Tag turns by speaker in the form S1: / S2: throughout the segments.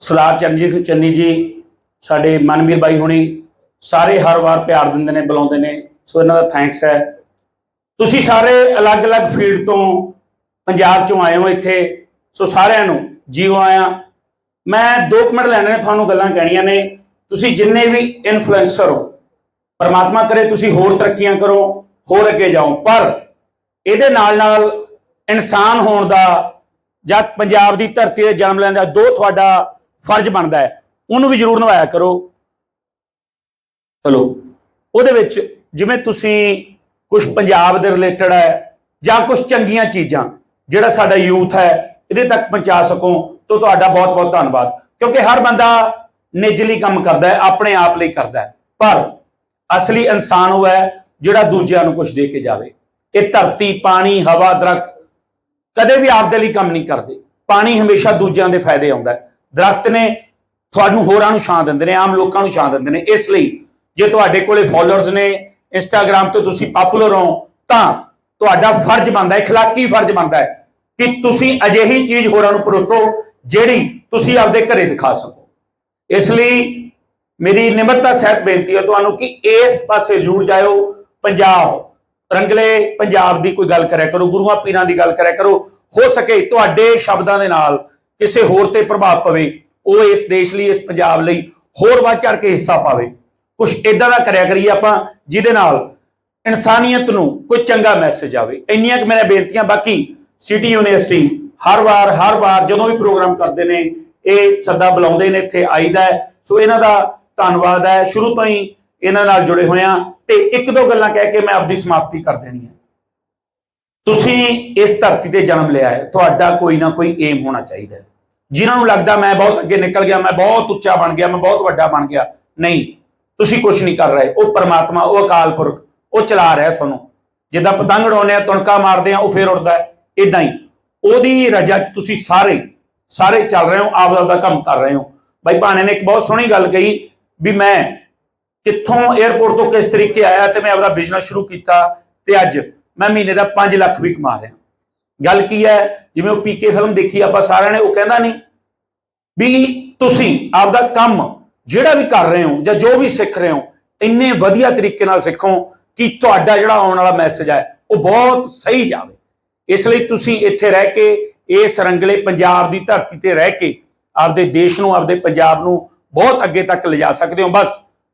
S1: ਸਰਦਾਰ ਚਰਨਜੀਤ ਚੰਨੀ ਜੀ, ਸਾਡੇ ਮਨਵੀਰ ਬਾਈ ਹੁਣੀ ਸਾਰੇ ਹਰ ਵਾਰ ਪਿਆਰ ਦਿੰਦੇ ਨੇ, ਬੁਲਾਉਂਦੇ ਨੇ। ਸੋ ਇਹਨਾਂ ਦਾ ਥੈਂਕਸ ਹੈ। ਤੁਸੀਂ ਸਾਰੇ ਅਲੱਗ-ਅਲੱਗ ਫੀਲਡ ਤੋਂ ਪੰਜਾਬ ਚੋਂ ਆਏ ਹੋ ਇੱਥੇ। ਸੋ ਸਾਰਿਆਂ ਨੂੰ ਜੀਓ ਆਇਆ। ਮੈਂ 2 ਮਿੰਟ ਲੈਣੇ ਨੇ, ਤੁਹਾਨੂੰ ਗੱਲਾਂ ਕਹਿਣੀਆਂ ਨੇ। ਤੁਸੀਂ ਜਿੰਨੇ ਵੀ ਇਨਫਲੂਐਂਸਰ ਹੋ, ਪਰਮਾਤਮਾ ਕਰੇ ਤੁਸੀਂ ਹੋਰ ਤਰੱਕੀਆਂ ਕਰੋ, ਹੋਰ ਅੱਗੇ ਜਾਓ। ਪਰ ਇਹਦੇ ਨਾਲ ਨਾਲ ਇਨਸਾਨ ਹੋਣ ਦਾ ਜਾਂ ਪੰਜਾਬ ਦੀ ਧਰਤੀ ਤੇ ਜਨਮ ਲੈਣ ਦਾ ਦੋ ਤੁਹਾਡਾ ਫਰਜ਼ ਬਣਦਾ ਹੈ। ਉਹਨੂੰ ਵੀ ਜ਼ਰੂਰ ਨਿਭਾਇਆ ਕਰੋ। ਚਲੋ ਉਹਦੇ ਵਿੱਚ ਜਿਵੇਂ ਤੁਸੀਂ ਕੁਝ ਪੰਜਾਬ ਦੇ ਰਿਲੇਟਡ ਹੈ ਜਾਂ ਕੁਝ ਚੰਗੀਆਂ ਚੀਜ਼ਾਂ ਜਿਹੜਾ ਸਾਡਾ ਯੂਥ ਹੈ ਇਹਦੇ ਤੱਕ ਪਹੁੰਚਾ ਸਕੋ ਤਾਂ ਤੁਹਾਡਾ ਬਹੁਤ ਬਹੁਤ ਧੰਨਵਾਦ। ਕਿਉਂਕਿ ਹਰ ਬੰਦਾ ਨਿੱਜਲੀ ਕੰਮ ਕਰਦਾ ਹੈ ਆਪਣੇ ਆਪ ਲਈ ਕਰਦਾ ਹੈ। ਪਰ ਅਸਲੀ ਇਨਸਾਨ ਉਹ ਹੈ ਜਿਹੜਾ ਦੂਜਿਆਂ ਨੂੰ ਕੁਝ ਦੇ ਕੇ ਜਾਵੇ। ਇਹ ਧਰਤੀ ਪਾਣੀ ਹਵਾ ਦਰਖਤ ਕਦੇ ਵੀ ਆਪਦੇ ਲਈ ਕੰਮ ਨਹੀਂ ਕਰਦੇ। ਪਾਣੀ ਹਮੇਸ਼ਾ ਦੂਜਿਆਂ ਦੇ ਫਾਇਦੇ ਆਉਂਦਾ ਹੈ। ਦਰਖਤ ਨੇ ਤੁਹਾਨੂੰ ਹੋਰਾਂ ਨੂੰ ਛਾਂ ਦਿੰਦੇ ਨੇ ਆਮ ਲੋਕਾਂ ਨੂੰ ਛਾਂ ਦਿੰਦੇ ਨੇ ਇਸ ਲਈ ਜੇ ਤੁਹਾਡੇ ਕੋਲੇ ਫਾਲੋਅਰਸ ਨੇ ਇੰਸਟਾਗ੍ਰam ਤੇ ਤੁਸੀਂ ਪਪੂਲਰ ਹੋ ਤਾਂ ਤੁਹਾਡਾ ਫਰਜ਼ ਬਣਦਾ ਹੈ اخلاقی ਫਰਜ਼ ਬਣਦਾ ਹੈ ਕਿ ਤੁਸੀਂ ਅਜਿਹੀ ਚੀਜ਼ ਹੋਰਾਂ ਨੂੰ ਪਰੋਸੋ ਜਿਹੜੀ ਤੁਸੀਂ ਆਪਦੇ ਘਰੇ ਦਿਖਾ ਸਕੋ ਇਸ ਲਈ ਮੇਰੀ ਨਿਮਰਤਾ ਸਹਿਤ ਬੇਨਤੀ ਹੈ ਤੁਹਾਨੂੰ ਕਿ ਇਸ ਪਾਸੇ ਜ਼ਰੂਰ ਜਾਇਓ ਪੰਜਾਬ ਰੰਗਲੇ ਪੰਜਾਬ ਦੀ ਕੋਈ ਗੱਲ ਕਰਿਆ ਕਰੋ ਗੁਰੂਆਂ ਪੀਰਾਂ ਦੀ ਗੱਲ ਕਰਿਆ ਕਰੋ ਹੋ ਸਕੇ ਤੁਹਾਡੇ ਸ਼ਬਦਾਂ ਦੇ ਨਾਲ ਕਿਸੇ ਹੋਰ ਤੇ ਪ੍ਰਭਾਵ ਪਵੇ, ਉਹ ਇਸ ਦੇਸ਼ ਲਈ, ਇਸ ਪੰਜਾਬ ਲਈ ਹੋਰ ਵੱਧ ਚੜ ਕੇ ਹਿੱਸਾ ਪਾਵੇ। ਕੁਝ ਇਦਾਂ ਦਾ ਕਰਿਆ ਕਰੀਏ ਆਪਾਂ, ਜਿਹਦੇ ਨਾਲ ਇਨਸਾਨੀਅਤ ਨੂੰ ਕੋਈ ਚੰਗਾ ਮੈਸੇਜ ਆਵੇ। ਇੰਨੀਆਂ ਕਿ ਮੇਰੀਆਂ ਬੇਨਤੀਆਂ, ਬਾਕੀ ਸਿਟੀ ਯੂਨੀਵਰਸਿਟੀ ਹਰ ਵਾਰ ਹਰ ਵਾਰ ਜਦੋਂ ਵੀ ਪ੍ਰੋਗਰਾਮ ਕਰਦੇ ਨੇ, ਇਹ ਸੱਦਾ ਬੁਲਾਉਂਦੇ ਨੇ, ਇੱਥੇ ਆਈਦਾ ਹੈ। ਸੋ ਇਹਨਾਂ ਦਾ ਧੰਨਵਾਦ ਹੈ। ਸ਼ੁਰੂ ਤੋਂ ਹੀ ਇਹਨਾਂ ਨਾਲ ਜੁੜੇ ਹੋਏ ਆ ਤੇ ਇੱਕ ਦੋ ਗੱਲਾਂ ਕਹਿ ਕੇ ਮੈਂ ਆਪਣੀ ਸਮਾਪਤੀ ਕਰ ਦੇਣੀ ਹੈ। ਤੁਸੀਂ ਇਸ ਧਰਤੀ ਤੇ ਜਨਮ ਲਿਆ ਹੈ। ਤੁਹਾਡਾ ਕੋਈ ਨਾ ਕੋਈ ਏਮ ਹੋਣਾ ਚਾਹੀਦਾ ਹੈ। ਜਿਨ੍ਹਾਂ ਨੂੰ ਲੱਗਦਾ ਮੈਂ ਬਹੁਤ ਅੱਗੇ ਨਿਕਲ ਗਿਆ, ਮੈਂ ਬਹੁਤ ਉੱਚਾ ਬਣ ਗਿਆ, ਮੈਂ ਬਹੁਤ ਵੱਡਾ ਬਣ ਗਿਆ, ਨਹੀਂ, ਤੁਸੀਂ ਕੁਝ ਨਹੀਂ ਕਰ ਰਹੇ। ਉਹ ਪਰਮਾਤਮਾ, ਉਹ ਅਕਾਲ ਪੁਰਖ, ਉਹ ਚਲਾ ਰਿਹਾ ਤੁਹਾਨੂੰ। ਜਿੱਦਾਂ ਪਤੰਗ ਉਡਾਉਂਦੇ ਆ, ਤੁਣਕਾ ਮਾਰਦੇ ਆ, ਉਹ ਫੇਰ ਉੱਡਦਾ ਹੈ। ਇਦਾਂ ਹੀ, ਉਹਦੀ ਰਜਾ 'ਚ ਤੁਸੀਂ ਸਾਰੇ ਸਾਰੇ ਚੱਲ ਰਹੇ ਹੋ, ਆਪ ਦਾ ਕੰਮ ਕਰ ਰਹੇ ਹੋ। ਬਾਈ ਭਾਣੇ ਨੇ ਇੱਕ ਬਹੁਤ ਸੋਹਣੀ ਗੱਲ ਕਹੀ ਵੀ ਮੈਂ ਕਿੱਥੋਂ 에어ਪੋਰਟ ਤੋਂ ਕਿਸ ਤਰੀਕੇ ਆਇਆ ਤੇ ਮੈਂ ਆਪਦਾ ਬਿਜ਼ਨਸ ਸ਼ੁਰੂ ਕੀਤਾ ਤੇ ਅੱਜ ਮੈਂ ਮਹੀਨੇ ਦਾ 5 ਲੱਖ ਵੀ ਕਮਾ ਰਿਹਾ। ਗੱਲ ਕੀ ਹੈ? ਜਿਵੇਂ ਉਹ ਪੀਕੇ ਫਿਲਮ ਦੇਖੀ, ਆਪਾਂ ਸਾਰਿਆਂ ਨੇ ਉਹ ਕਹਿੰਦਾ ਨਹੀਂ ਵੀ ਤੁਸੀਂ ਆਪਦਾ ਕੰਮ ਜਿਹੜਾ ਵੀ ਕਰ ਰਹੇ ਹੋ ਜਾਂ ਜੋ ਵੀ ਸਿੱਖ ਰਹੇ ਹੋ, ਇੰਨੇ ਵਧੀਆ ਤਰੀਕੇ ਨਾਲ ਸਿੱਖੋ ਕਿ ਤੁਹਾਡਾ ਜਿਹੜਾ ਆਉਣ ਵਾਲਾ ਮੈਸੇਜ ਹੈ, ਉਹ ਬਹੁਤ ਸਹੀ ਜਾਵੇ। ਇਸ ਲਈ ਤੁਸੀਂ ਇੱਥੇ ਰਹਿ ਕੇ, ਇਸ ਰੰਗਲੇ ਪੰਜਾਬ ਦੀ ਧਰਤੀ ਤੇ ਰਹਿ ਕੇ ਆਪਦੇ ਦੇਸ਼ ਨੂੰ, ਆਪਦੇ ਪੰਜਾਬ ਨੂੰ ਬਹੁਤ ਅੱਗੇ ਤੱਕ ਲਿਜਾ ਸਕਦੇ ਹੋ। ਬਸ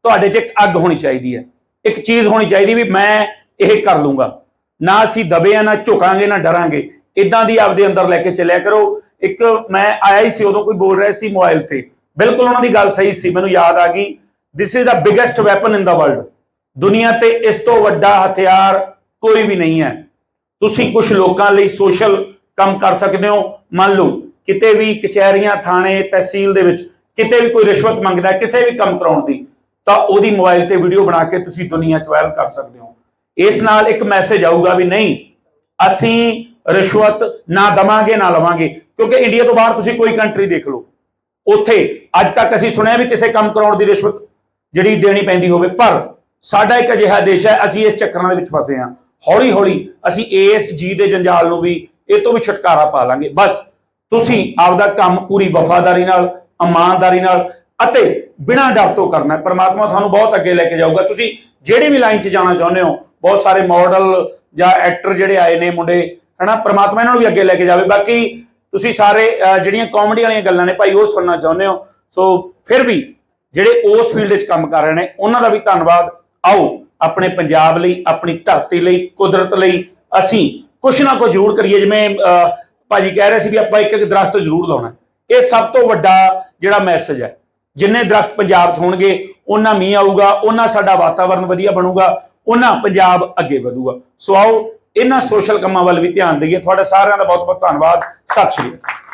S1: ਤੁਹਾਡੇ 'ਚ ਇੱਕ ਅੱਗ ਹੋਣੀ ਚਾਹੀਦੀ ਹੈ। ਇੱਕ ਚੀਜ਼ ਹੋਣੀ ਚਾਹੀਦੀ ਵੀ ਮੈਂ ਇਹ ਕਰ ਲੂੰਗਾ। ਨਾ ਅਸੀਂ ਦਬੇ ਆ, ਨਾ ਝੁਕਾਂਗੇ, ਨਾ ਡਰਾਂਗੇ। ਇਦਾਂ ਦੀ ਆਪਦੇ ਅੰਦਰ ਲੈ ਕੇ ਚੱਲਿਆ ਕਰੋ। ਇੱਕ ਮੈਂ ਆਇਆ ਹੀ ਸੀ, ਉਦੋਂ ਕੋਈ ਬੋਲ ਰਿਹਾ ਸੀ ਮੋਬਾਈਲ ਤੇ। ਬਿਲਕੁਲ ਉਹਨਾਂ ਦੀ ਗੱਲ ਸਹੀ ਸੀ, ਮੈਨੂੰ ਯਾਦ ਆ ਗਈ। This is the biggest weapon in the world ਦੁਨੀਆ ਤੇ ਇਸ ਤੋਂ ਵੱਡਾ ਹਥਿਆਰ ਕੋਈ ਵੀ ਨਹੀਂ ਹੈ। ਤੁਸੀਂ ਕੁਝ ਲੋਕਾਂ ਲਈ ਸੋਸ਼ਲ ਕੰਮ ਕਰ ਸਕਦੇ ਹੋ। ਮੰਨ ਲਓ, ਕਿਤੇ ਵੀ ਕਚਹਿਰੀਆਂ, ਥਾਣੇ, ਤਹਿਸੀਲ ਦੇ ਵਿੱਚ ਕਿਤੇ ਵੀ ਕੋਈ ਰਿਸ਼ਵਤ ਮੰਗਦਾ, ਕਿਸੇ ਵੀ ਕੰਮ ਕਰਾਉਣ ਦੀ, ਤਾਂ ਉਹਦੀ ਮੋਬਾਈਲ ਤੇ ਵੀਡੀਓ ਬਣਾ ਕੇ ਤੁਸੀਂ ਦੁਨੀਆ 'ਚ ਵਾਇਰਲ ਕਰ ਸਕਦੇ ਹੋ। ਇਸ ਨਾਲ ਇੱਕ ਮੈਸੇਜ ਆਊਗਾ ਵੀ ਨਹੀਂ, ਅਸੀਂ ਰਿਸ਼ਵਤ ਨਾ ਦਵਾਂਗੇ, ਨਾ ਲਵਾਂਗੇ। ਕਿਉਂਕਿ ਇੰਡੀਆ ਤੋਂ ਬਾਹਰ ਤੁਸੀਂ ਕੋਈ ਕੰਟਰੀ ਦੇਖ ਲਓ। ਉੱਥੇ ਅੱਜ ਤੱਕ ਅਸੀਂ ਸੁਣਿਆ ਵੀ ਕਿਸੇ ਕੰਮ ਕਰਾਉਣ ਦੀ ਰਿਸ਼ਵਤ ਜਿਹੜੀ ਦੇਣੀ ਪੈਂਦੀ ਹੋਵੇ। ਪਰ ਸਾਡਾ ਇੱਕ ਅਜਿਹਾ ਦੇਸ਼ ਹੈ, ਅਸੀਂ ਇਸ ਚੱਕਰਾਂ ਦੇ ਵਿੱਚ ਫਸੇ ਹਾਂ। ਹੌਲੀ ਹੌਲੀ ਅਸੀਂ ਇਸ ਜੀ ਦੇ ਜੰਜਾਲ ਨੂੰ ਵੀ, ਇਹ ਤੋਂ ਵੀ ਛੁਟਕਾਰਾ ਪਾ ਲਾਂਗੇ। ਬਸ ਤੁਸੀਂ ਆਪਦਾ ਕੰਮ ਪੂਰੀ ਵਫਾਦਾਰੀ ਨਾਲ, ਇਮਾਨਦਾਰੀ ਨਾਲ ਅਤੇ ਬਿਨਾਂ ਡਰ ਤੋਂ ਕਰਨਾ ਹੈ। ਪਰਮਾਤਮਾ ਤੁਹਾਨੂੰ ਬਹੁਤ ਅੱਗੇ ਲੈ ਕੇ ਜਾਊਗਾ। ਤੁਸੀਂ ਜਿਹੜੀ ਵੀ ਲਾਈਨ 'ਚ ਜਾਣਾ ਚਾਹੁੰਦੇ ਹੋ, ਬਹੁਤ ਸਾਰੇ ਮਾਡਲ ਜਾਂ ਐਕਟਰ ਜਿਹੜੇ ਆਏ ਨੇ, ਮੁੰਡੇ ਹਨਾ ਪਰਮਾਤਮਾ ਇਹਨਾਂ ਨੂੰ ਵੀ ਅੱਗੇ ਲੈ ਕੇ ਜਾਵੇ। ਬਾਕੀ ਤੁਸੀਂ ਸਾਰੇ ਜਿਹੜੀਆਂ ਕਾਮੇਡੀ ਵਾਲੀਆਂ ਗੱਲਾਂ ਨੇ ਭਾਈ ਉਹ ਸੁਣਨਾ ਚਾਹੁੰਦੇ ਹੋ। ਸੋ ਫਿਰ ਵੀ ਜਿਹੜੇ ਉਸ ਫੀਲਡ ਵਿੱਚ ਕੰਮ ਕਰ ਰਹੇ ਨੇ ਉਹਨਾਂ ਦਾ ਵੀ ਧੰਨਵਾਦ। ਆਓ ਆਪਣੇ ਪੰਜਾਬ ਲਈ ਆਪਣੀ ਧਰਤੀ ਲਈ ਕੁਦਰਤ ਲਈ ਅਸੀਂ ਕੁਛ ਨਾ ਕੁਛ ਜ਼ਰੂਰ ਕਰੀਏ। ਜਿਵੇਂ ਅਹ, ਭਾਜੀ ਕਹਿ ਰਹੇ ਸੀ ਵੀ ਆਪਾਂ ਇੱਕ ਇੱਕ ਦਰਖਤ ਜ਼ਰੂਰ ਲਾਉਣਾ ਇਹ ਸਭ ਤੋਂ ਵੱਡਾ ਜਿਹੜਾ ਮੈਸੇਜ ਹੈ। ਜਿੰਨੇ ਦਰਖਤ ਪੰਜਾਬ 'ਚ ਹੋਣਗੇ ਉਹਨਾਂ ਮੀਂਹ ਆਊਗਾ ਉਹਨਾਂ ਸਾਡਾ ਵਾਤਾਵਰਣ ਵਧੀਆ ਬਣੂਗਾ ਉਹਨਾਂ ਪੰਜਾਬ ਅੱਗੇ ਵਧੂਗਾ। ਸੋ ਆਓ ਇਹਨਾਂ ਸੋਸ਼ਲ ਕੰਮਾਂ ਵੱਲ ਵੀ ਧਿਆਨ ਦਈਏ। ਤੁਹਾਡਾ ਸਾਰਿਆਂ ਦਾ ਬਹੁਤ ਬਹੁਤ ਧੰਨਵਾਦ। ਸਤਿ ਸ਼੍ਰੀ ਅਕਾਲ।